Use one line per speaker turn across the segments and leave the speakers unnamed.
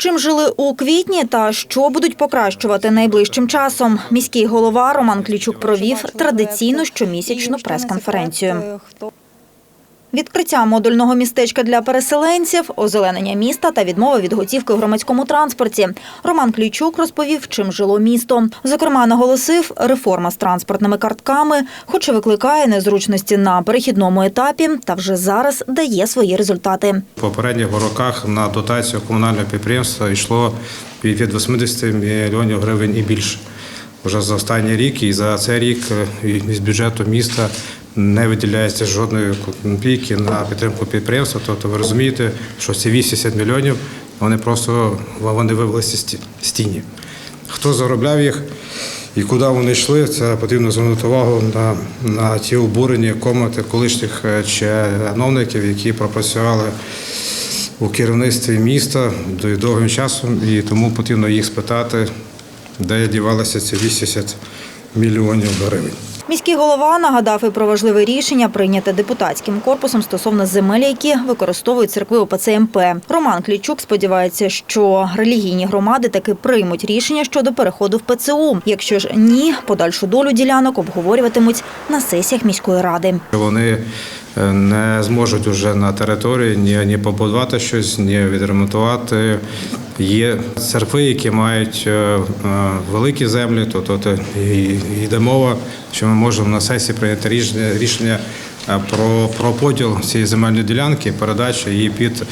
Чим жили у квітні та що будуть покращувати найближчим часом? Міський голова Роман Клічук провів традиційну щомісячну прес-конференцію. Відкриття модульного містечка для переселенців, озеленення міста та відмова від готівки в громадському транспорті. Роман Клійчук розповів, чим жило місто. Зокрема, наголосив, реформа з транспортними картками, хоч і викликає незручності на перехідному етапі, та вже зараз дає свої результати.
В попередніх роках на дотацію комунального підприємства йшло від 80 мільйонів гривень і більше. Вже за останній рік і за цей рік е, з бюджету міста не виділяється жодної копійки на підтримку підприємства. Тобто ви розумієте, що ці 80 мільйонів вони просто вони вивелися з ті- тіні. Хто заробляв їх і куди вони йшли, це потрібно звернути увагу на, на ті обурені комнати колишніх е, чиновників, які пропрацювали у керівництві міста довгим часом, і тому потрібно їх спитати, де дівалися ці 80 мільйонів гривень.
Міський голова нагадав і про важливе рішення, прийняте депутатським корпусом стосовно земель, які використовують церкви ОПЦ МП. Роман Клічук сподівається, що релігійні громади таки приймуть рішення щодо переходу в ПЦУ. Якщо ж ні, подальшу долю ділянок обговорюватимуть на сесіях міської ради.
Вони е, не зможуть уже на території ні, ні побудувати щось, ні відремонтувати. Є церкви, які мають е, е, великі землі, то, то, йде мова, що ми можемо на сесії прийняти рішення, е, про, про поділ цієї земельної ділянки, передачу її під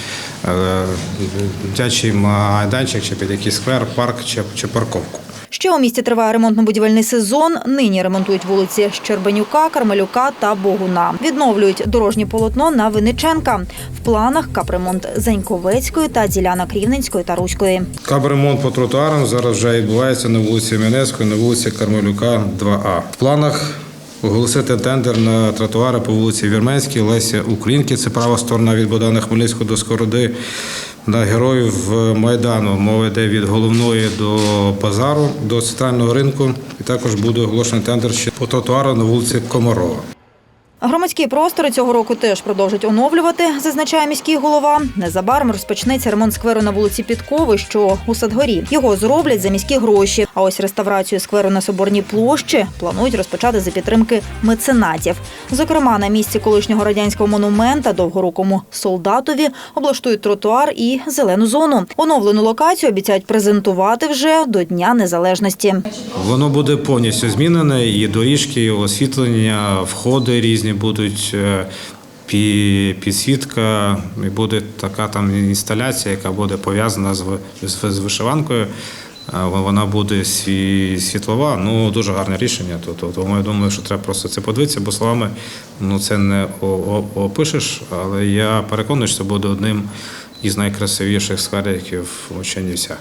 дитячий майданчик, чи під якийсь сквер, парк чи, чи парковку.
Ще у місті триває ремонтно-будівельний сезон. Нині ремонтують вулиці Щербанюка, Кармелюка та Богуна. Відновлюють дорожнє полотно на Винниченка. В планах капремонт Заньковецької та ділянок Рівненської та Руської.
Капремонт по тротуарам зараз вже відбувається на вулиці Мінецької, на вулиці Кармелюка, 2А. В планах оголосити тендер на тротуари по вулиці Вірменській, Леся Українки, це права сторона від Богдана Хмельницького до Скороди, на героїв Майдану. Мова йде від головної до базару, до центрального ринку. І також буде оголошений тендер ще по тротуару на вулиці Комарова.
Громадські простори цього року теж продовжать оновлювати, зазначає міський голова. Незабаром розпочнеться ремонт скверу на вулиці Підкови, що у Садгорі. Його зроблять за міські гроші. А ось реставрацію скверу на Соборній площі планують розпочати за підтримки меценатів. Зокрема, на місці колишнього радянського монумента довгорукому солдатові облаштують тротуар і зелену зону. Оновлену локацію обіцяють презентувати вже до Дня Незалежності.
Воно буде повністю змінене, і доріжки, і освітлення, входи різні будуть. е, пі- Підсвітка, і буде така там інсталяція, яка буде пов'язана з, вишиванкою. Е, Вона буде сві- світлова, ну дуже гарне рішення. То- то- Тому я думаю, що треба просто це подивитися, бо словами ну це не опишеш, але я переконаний, що це буде одним із найкрасивіших сквериків у Чернівцях.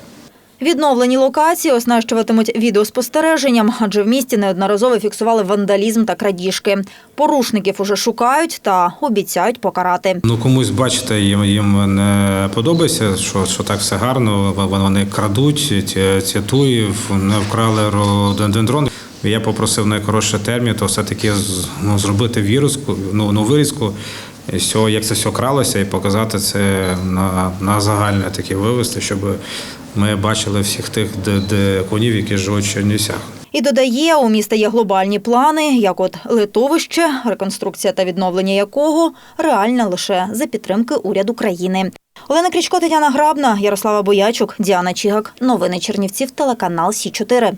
Відновлені локації оснащуватимуть відеоспостереженням, адже в місті неодноразово фіксували вандалізм та крадіжки. Порушників уже шукають та обіцяють покарати.
Ну комусь бачите, їм, їм не подобається, що, що так все гарно. Вони крадуть, ці, туї, не вкрали рододендрон. Я попросив найкоротший термін, то все-таки з- ну, зробити віруску, ну, ну вирізку, і всього, як це все кралося, і показати це на, на загальне таке вивести, щоб ми бачили всіх тих де, де конів, які живуть в Чернівцях.
І додає, у міста є глобальні плани, як от литовище, реконструкція та відновлення якого реальна лише за підтримки уряду країни. Олена Крічко, Тетяна Грабна, Ярослава Боячук, Діана Чігак. Новини Чернівців, телеканал Сі 4